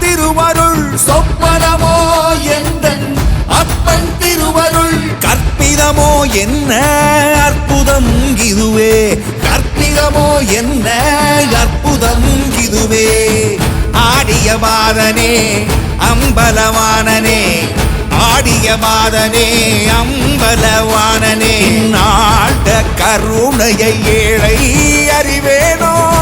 திருவருள் சொப்பனமோ எந்தன்? அப்பன் திருவருள் கற்பிதமோ என்ன? அற்புதம் இதுவே கற்பிதமோ என்ன? அற்புதம் இதுவே ஆடியவாதனே அம்பலவானனே. ஆடியவாதனே அம்பலவானனே. நாட கருணையை ஏழை அறிவேனோ?